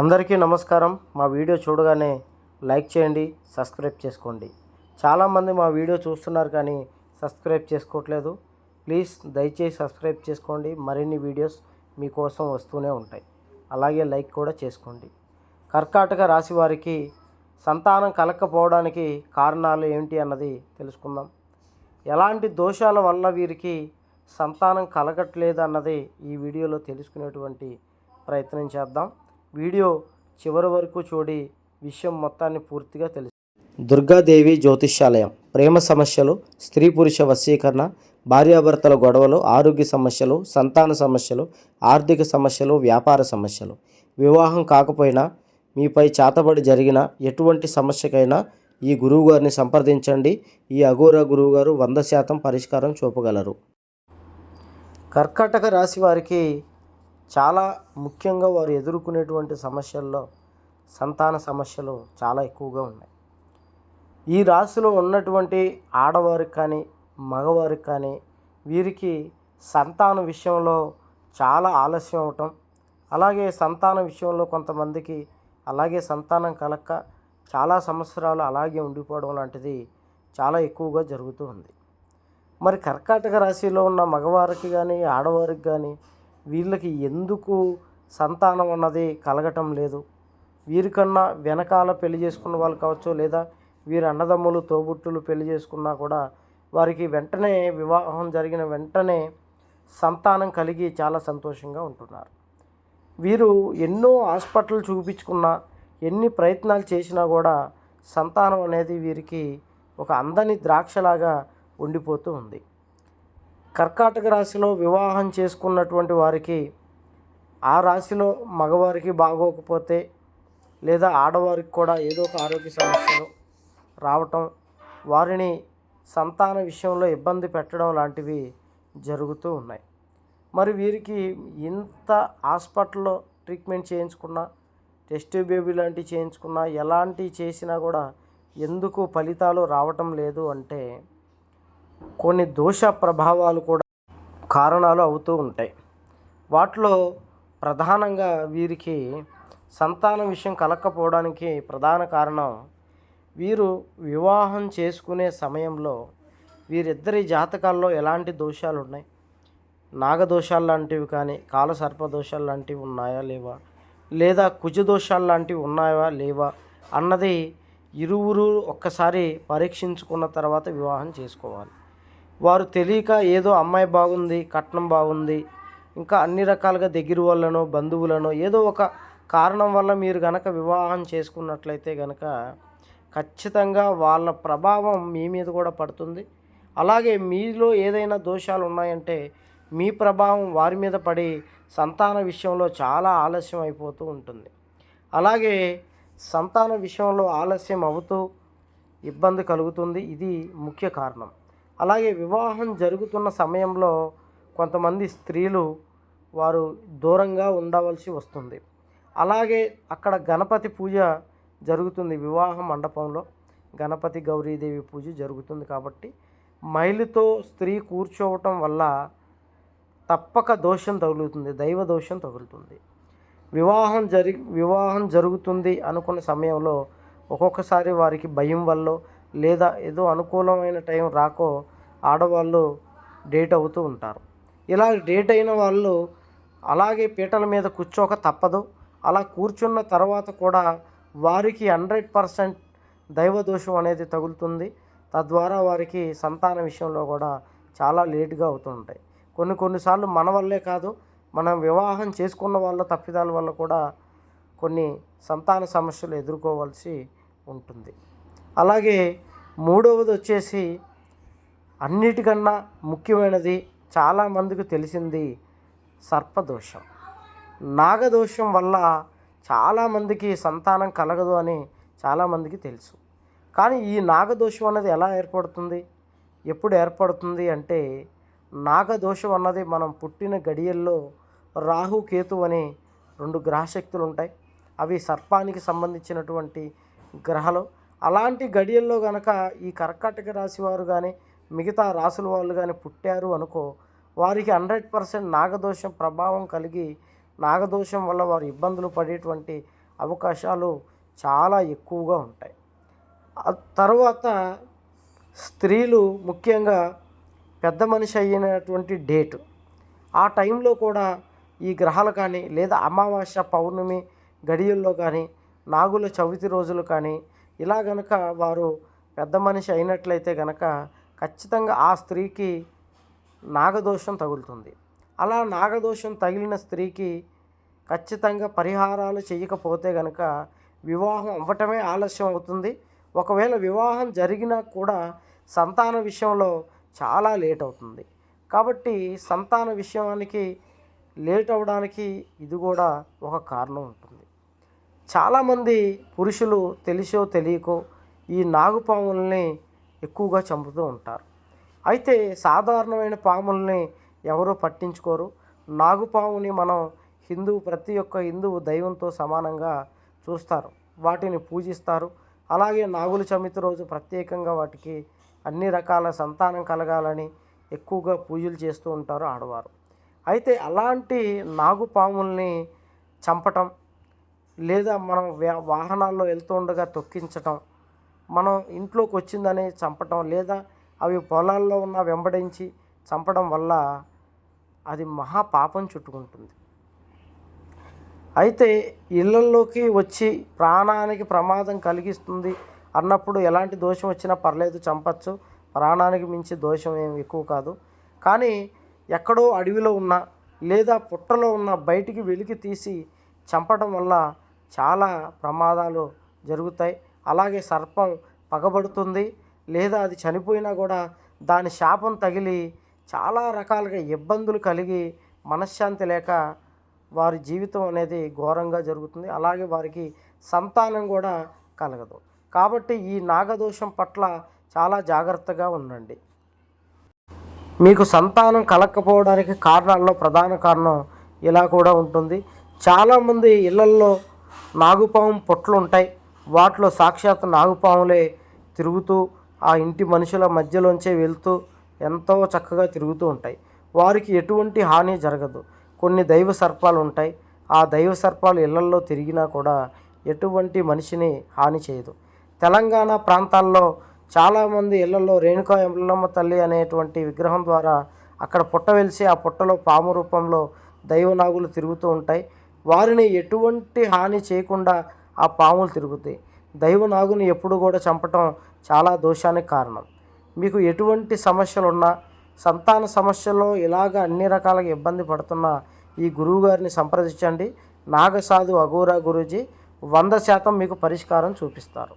అందరికీ నమస్కారం. మా వీడియో చూడగానే లైక్ చేయండి సబ్స్క్రైబ్ చేసుకోండి. చాలామంది మా వీడియో చూస్తున్నారు కానీ సబ్స్క్రైబ్ చేసుకోవట్లేదు. ప్లీజ్ దయచేసి సబ్స్క్రైబ్ చేసుకోండి. మరిన్ని వీడియోస్ మీకోసం వస్తూనే ఉంటాయి. అలాగే లైక్ కూడా చేసుకోండి. కర్కాటక రాశి వారికి సంతానం కలకపోవడానికి కారణాలు ఏంటి అన్నది తెలుసుకుందాం. ఎలాంటి దోషాల వల్ల వీరికి సంతానం కలగట్లేదు అన్నది ఈ వీడియోలో తెలుసుకునేటువంటి ప్రయత్నం చేద్దాం. వీడియో చివరి వరకు చూడి విషయం మొత్తాన్ని పూర్తిగా తెలుసు. దుర్గాదేవి జ్యోతిష్యాలయం. ప్రేమ సమస్యలు స్త్రీ పురుష వశీకరణ భార్యాభర్తల గొడవలు ఆరోగ్య సమస్యలు సంతాన సమస్యలు ఆర్థిక సమస్యలు వ్యాపార సమస్యలు. వివాహం కాకపోయినా మీపై చేతబడి జరిగిన ఎటువంటి సమస్యకైనా ఈ గురువుగారిని సంప్రదించండి. ఈ అఘోర గురువుగారు వంద శాతం పరిష్కారం చూపగలరు. కర్కాటక రాశి వారికి చాలా ముఖ్యంగా వారు ఎదుర్కొనేటువంటి సమస్యల్లో సంతాన సమస్యలు చాలా ఎక్కువగా ఉన్నాయి. ఈ రాశిలో ఉన్నటువంటి ఆడవారికి కానీ మగవారికి కానీ వీరికి సంతాన విషయంలో చాలా ఆలస్యం అవటం అలాగే సంతాన విషయంలో కొంతమందికి అలాగే సంతానం కలక్క చాలా సంవత్సరాలు అలాగే ఉండిపోవడం లాంటిది చాలా ఎక్కువగా జరుగుతూ ఉంది. మరి కర్కాటక రాశిలో ఉన్న మగవారికి కానీ ఆడవారికి కానీ వీళ్ళకి ఎందుకు సంతానం అన్నది కలగటం లేదు. వీరికన్నా వెనకాల పెళ్ళి చేసుకున్న వాళ్ళు కావచ్చు లేదా వీరి అన్నదమ్ములు తోబుట్టులు పెళ్ళి చేసుకున్నా కూడా వారికి వెంటనే వివాహం జరిగిన వెంటనే సంతానం కలిగి చాలా సంతోషంగా ఉంటున్నారు. వీరు ఎన్నో హాస్పిటల్ చూపించుకున్నా ఎన్ని ప్రయత్నాలు చేసినా కూడా సంతానం అనేది వీరికి ఒక అందని ద్రాక్షలాగా ఉండిపోతూ ఉంది. కర్కాటక రాశిలో వివాహం చేసుకున్నటువంటి వారికి ఆ రాశిలో మగవారికి బాగోకపోతే లేదా ఆడవారికి కూడా ఏదో ఒక ఆరోగ్య సమస్యలు రావటం వారిని సంతాన విషయంలో ఇబ్బంది పెట్టడం లాంటివి జరుగుతూ ఉన్నాయి. మరి వీరికి ఇంత హాస్పిటల్లో ట్రీట్మెంట్ చేయించుకున్నా టెస్ట్ బేబీ లాంటివి చేయించుకున్నా ఎలాంటివి చేసినా కూడా ఎందుకు ఫలితాలు రావటం లేదు అంటే కొన్ని దోష ప్రభావాలు కూడా కారణాలు అవుతూ ఉంటాయి. వాటిలో ప్రధానంగా వీరికి సంతానం విషయం కలక్కపోవడానికి ప్రధాన కారణం వీరు వివాహం చేసుకునే సమయంలో వీరిద్దరి జాతకాల్లో ఎలాంటి దోషాలు ఉన్నాయి? నాగదోషాలు లాంటివి కానీ కాలసర్ప దోషాలు లాంటివి ఉన్నాయా లేవా? లేదా కుజ దోషాలు లాంటివి ఉన్నాయా లేవా? అన్నది ఇరువురు ఒక్కసారి పరీక్షించుకున్న తర్వాత వివాహం చేసుకోవాలి. వారు తెలియక ఏదో అమ్మాయి బాగుంది కట్నం బాగుంది ఇంకా అన్ని రకాలుగా దగ్గర వాళ్ళనో బంధువులనో ఏదో ఒక కారణం వల్ల మీరు గనక వివాహం చేసుకున్నట్లయితే గనక ఖచ్చితంగా వాళ్ళ ప్రభావం మీ మీద కూడా పడుతుంది. అలాగే మీలో ఏదైనా దోషాలు ఉన్నాయంటే మీ ప్రభావం వారి మీద పడి సంతాన విషయంలో చాలా ఆలస్యం అయిపోతూ ఉంటుంది. అలాగే సంతాన విషయంలో ఆలస్యం అవుతూ ఇబ్బంది కలుగుతుంది. ఇది ముఖ్య కారణం. అలాగే వివాహం జరుగుతున్న సమయంలో కొంతమంది స్త్రీలు వారు దూరంగా ఉండవలసి వస్తుంది. అలాగే అక్కడ గణపతి పూజ జరుగుతుంది వివాహ మండపంలో. గణపతి గౌరీదేవి పూజ జరుగుతుంది కాబట్టి మైలుతో స్త్రీ కూర్చోవటం వల్ల తప్పక దోషం తగులుతుంది దైవ దోషం తగులుతుంది. వివాహం జరి వివాహం జరుగుతుంది అనుకున్న సమయంలో ఒక్కొక్కసారి వారికి భయం వల్ల లేదా ఏదో అనుకూలమైన టైం రాకో ఆడవాళ్ళు డేట్ అవుతూ ఉంటారు. ఇలా డేట్ అయిన వాళ్ళు అలాగే పీటల మీద కూర్చోక తప్పదు. అలా కూర్చున్న తర్వాత కూడా వారికి హండ్రెడ్ పర్సెంట్ దైవదోషం అనేది తగులుతుంది. తద్వారా వారికి సంతాన విషయంలో కూడా చాలా లేటుగా అవుతూ ఉంటాయి. కొన్ని కొన్నిసార్లు మన వల్లే కాదు మనం వివాహం చేసుకున్న వాళ్ళ తప్పిదాల వల్ల కూడా కొన్ని సంతాన సమస్యలు ఎదుర్కోవాల్సి ఉంటుంది. అలాగే మూడవది వచ్చేసి అన్నిటికన్నా ముఖ్యమైనది చాలామందికి తెలిసింది సర్పదోషం. నాగదోషం వల్ల చాలామందికి సంతానం కలగదు అని చాలామందికి తెలుసు. కానీ ఈ నాగదోషం అనేది ఎలా ఏర్పడుతుంది? ఎప్పుడు ఏర్పడుతుంది అంటే నాగదోషం అన్నది మనం పుట్టిన గడియల్లో రాహు కేతు అనే రెండు గ్రహశక్తులు ఉంటాయి. అవి సర్పానికి సంబంధించినటువంటి గ్రహాలు. అలాంటి గడియల్లో గనక ఈ కర్కాటక రాశి వారు కానీ మిగతా రాసుల వాళ్ళు కానీ పుట్టారు అనుకో వారికి హండ్రెడ్ పర్సెంట్ నాగదోషం ప్రభావం కలిగి నాగదోషం వల్ల వారు ఇబ్బందులు పడేటువంటి అవకాశాలు చాలా ఎక్కువగా ఉంటాయి. తర్వాత స్త్రీలు ముఖ్యంగా పెద్ద మనిషి అయినటువంటి డేటు. ఆ టైంలో కూడా ఈ గ్రహాలు కానీ లేదా అమావాస్య పౌర్ణమి గడియల్లో కానీ నాగుల చవితి రోజులు కానీ ఇలా గనక వారు పెద్ద మనిషి అయినట్లయితే గనక ఖచ్చితంగా ఆ స్త్రీకి నాగదోషం తగులుతుంది. అలా నాగదోషం తగిలిన స్త్రీకి ఖచ్చితంగా పరిహారాలు చేయకపోతే గనక వివాహం అవ్వటమే ఆలస్యం అవుతుంది. ఒకవేళ వివాహం జరిగినా కూడా సంతాన విషయంలో చాలా లేట్ అవుతుంది. కాబట్టి సంతాన విషయానికి లేట్ అవ్వడానికి ఇది కూడా ఒక కారణం ఉంటుంది. చాలామంది పురుషులు తెలిసో తెలియకో ఈ నాగుపాముల్ని ఎక్కువగా చంపుతూ ఉంటారు. అయితే సాధారణమైన పాముల్ని ఎవరూ పట్టించుకోరు. నాగుపాముని మనం హిందూ ప్రతి ఒక్క హిందువు దైవంతో సమానంగా చూస్తారు. వాటిని పూజిస్తారు. అలాగే నాగుల చవితి రోజు ప్రత్యేకంగా వాటికి అన్ని రకాల సంతానం కలగాలని ఎక్కువగా పూజలు చేస్తూ ఉంటారు ఆడవారు. అయితే అలాంటి నాగుపాముల్ని చంపటం లేదా మనం వాహనాల్లో వెళ్తూ ఉండగా తొక్కించటం మనం ఇంట్లోకి వచ్చిందని చంపటం లేదా అవి పొలాల్లో ఉన్న వెంబడించి చంపడం వల్ల అది మహా పాపం చుట్టుకుంటుంది. అయితే ఇళ్ళల్లోకి వచ్చి ప్రాణానికి ప్రమాదం కలిగిస్తుంది అన్నప్పుడు ఎలాంటి దోషం వచ్చినా పర్లేదు చంపచ్చు. ప్రాణానికి మించి దోషం ఏం ఎక్కువ కాదు. కానీ ఎక్కడో అడవిలో ఉన్న లేదా పుట్టలో ఉన్న బయటికి వెలికి తీసి చంపడం వల్ల చాలా ప్రమాదాలు జరుగుతాయి. అలాగే సర్పం పగబడుతుంది. లేదా అది చనిపోయినా కూడా దాని శాపం తగిలి చాలా రకాలుగా ఇబ్బందులు కలిగి మనశ్శాంతి లేక వారి జీవితం అనేది ఘోరంగా జరుగుతుంది. అలాగే వారికి సంతానం కూడా కలగదు. కాబట్టి ఈ నాగదోషం పట్ల చాలా జాగ్రత్తగా ఉండండి. మీకు సంతానం కలగకపోవడానికి కారణాల్లో ప్రధాన కారణం ఇలా కూడా ఉంటుంది. చాలామంది ఇళ్ళల్లో నాగుపాము పొట్లు ఉంటాయి వాటిలో సాక్షాత్ నాగుపాములే తిరుగుతూ ఆ ఇంటి మనుషుల మధ్యలోంచే వెళ్తూ ఎంతో చక్కగా తిరుగుతూ ఉంటాయి. వారికి ఎటువంటి హాని జరగదు. కొన్ని దైవ సర్పాలు ఉంటాయి ఆ దైవ సర్పాలు ఇళ్ళల్లో తిరిగినా కూడా ఎటువంటి మనిషిని హాని చేయదు. తెలంగాణ ప్రాంతాల్లో చాలామంది ఇళ్ళలో రేణుకా ఎల్లమ్మ తల్లి అనేటువంటి విగ్రహం ద్వారా అక్కడ పుట్ట వెలిసి ఆ పుట్టలో పాము రూపంలో దైవనాగులు తిరుగుతూ ఉంటాయి. వారిని ఎటువంటి హాని చేయకుండా ఆ పాములు తిరుగుతాయి. దైవనాగుని ఎప్పుడు కూడా చంపటం చాలా దోషానికి కారణం. మీకు ఎటువంటి సమస్యలు ఉన్నా సంతాన సమస్యల్లో ఇలాగ అన్ని రకాలుగా ఇబ్బంది పడుతున్న ఈ గురువు గారిని సంప్రదించండి. నాగసాధు అఘోరా గురూజీ వంద శాతం మీకు పరిష్కారం చూపిస్తారు.